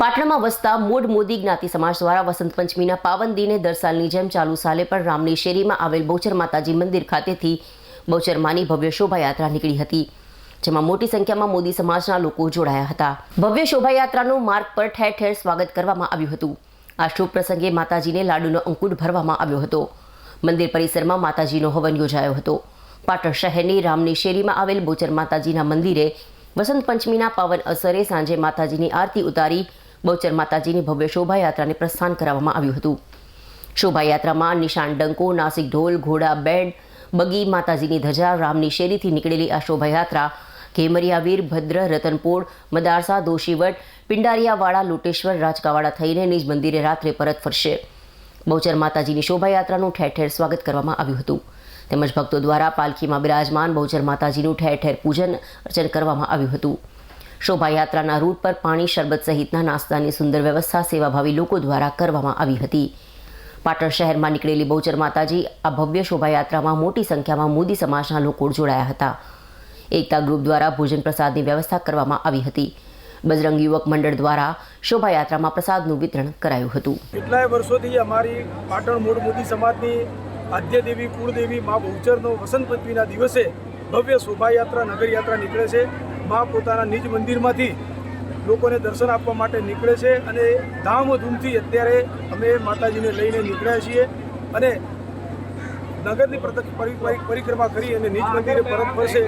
પાટણમાં વસતા મૂળ મોદી જ્ઞાતિ સમાજ દ્વારા વસંત પંચમીના પાવન દિને દર સાલની જેમ ચાલુ સાલે પણ રામની શેરીમાં આવેલ બહુચર માતાજી મંદિર ખાતેથી બહુચરમાની ભવ્ય શોભાયાત્રા નીકળી હતી, જેમાં મોટી સંખ્યામાં મોદી સમાજના લોકો જોડાયા હતા. ભવ્ય શોભાયાત્રાનું માર્ગ પર ઠેર ઠેર સ્વાગત કરવામાં આવ્યું હતું. આ શુભ પ્રસંગે માતાજીને લાડુનો અંકુટ ભરવામાં આવ્યો હતો. મંદિર પરિસરમાં માતાજીનો હવન યોજાયો હતો. પાટણ શહેરની રામની શેરીમાં આવેલ બોચર માતાજીના મંદિરે વસંત પંચમીના પાવન અસરે સાંજે માતાજીની આરતી ઉતારી બહુચર માતાજીની ભવ્ય શોભાયાત્રાને પ્રસ્થાન કરાવવામાં આવ્યું હતું. શોભાયાત્રામાં નિશાન ડંકો, નાસિક ઢોલ, ઘોડા, બેન્ડ, બગી માતાજીની ધજા, રામની શેરીથી નીકળેલી આ શોભાયાત્રા ઘેમરિયા વીર ભદ્ર, રતનપોળ, મદારસા, દોશીવટ, પિંડારિયાવાડા, લોટેશ્વર, રાજકાવાડા થઈને નિજ મંદિરે રાત્રે પરત ફરશે. બહુચર માતાજીની શોભાયાત્રાનું ઠેર ઠેર સ્વાગત કરવામાં આવ્યું હતું. તેમજ ભક્તો દ્વારા પાલખીમાં બિરાજમાન બહુચર માતાજીનું ઠેર ઠેર પૂજન અર્ચન કરવામાં આવ્યું હતું. શોભાયાત્રાના રૂટ પર પાણી શરબત સહિતના નાસ્તાની સુંદર વ્યવસ્થા સેવાભાવી લોકો દ્વારા કરવામાં આવી હતી. પાટણ શહેરમાં નીકળેલી બહુચર માતાજી આ ભવ્ય શોભાયાત્રામાં મોટી સંખ્યામાં મોદી સમાજના લોકો જોડાયા હતા. એકતા ગ્રુપ દ્વારા ભોજન પ્રસાદની વ્યવસ્થા કરવામાં આવી હતી. બજરંગ યુવક મંડળ દ્વારા શોભાયાત્રામાં પ્રસાદનું વિતરણ કરાયું હતું. કેટલાય વર્ષોથી અમારી પાટણ મૂળ મોદી સમાજની આદ્યદેવી કુળદેવી મા બહુચરનો વસંત પંચમીના દિવસે ભવ્ય શોભાયાત્રા, નગરયાત્રા નીકળે છે. મા પોતાના નિજ મંદિરમાંથી લોકોને દર્શન આપવા માટે નીકળે છે અને ધામધૂમથી અત્યારે અમે માતાજીને લઈને નીકળ્યા છીએ અને નગરની પરિક્રમા કરી અને નિજ મંદિરે પરત ફરશે.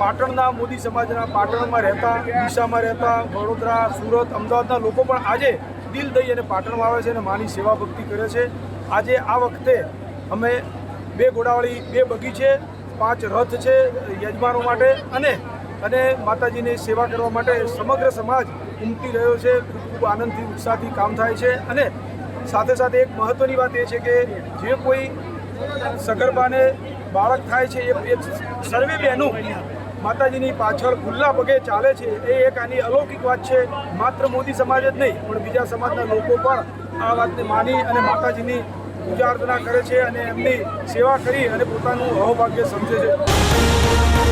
પાટણના મોદી સમાજના પાટણમાં રહેતા, ડીસામાં રહેતા, વડોદરા, સુરત, અમદાવાદના લોકો પણ આજે દિલ દઈ અને પાટણમાં આવે છે અને માની સેવા ભક્તિ કરે છે. આજે આ વખતે અમે બે ઘોડાવાળી બે બગી છે, પાંચ રથ છે યજમાનો માટે અને અને માતાજીની સેવા કરવા માટે સમગ્ર સમાજ ઉમટી રહ્યો છે. ખૂબ ખૂબ આનંદથી, ઉત્સાહથી કામ થાય છે. અને સાથે સાથે એક મહત્ત્વની વાત એ છે કે જે કોઈ સગર્ભાને બાળક થાય છે, એ સર્વે બહેનો માતાજીની પાછળ ખુલ્લા પગે ચાલે છે, એ એક આની અલૌકિક વાત છે. માત્ર મોદી સમાજ જ નહીં, પણ બીજા સમાજના લોકો પણ આ વાતને માની અને માતાજીની પૂજા અર્ચના કરે છે અને એમની સેવા કરી અને પોતાનું અહોભાગ્ય સમજે છે.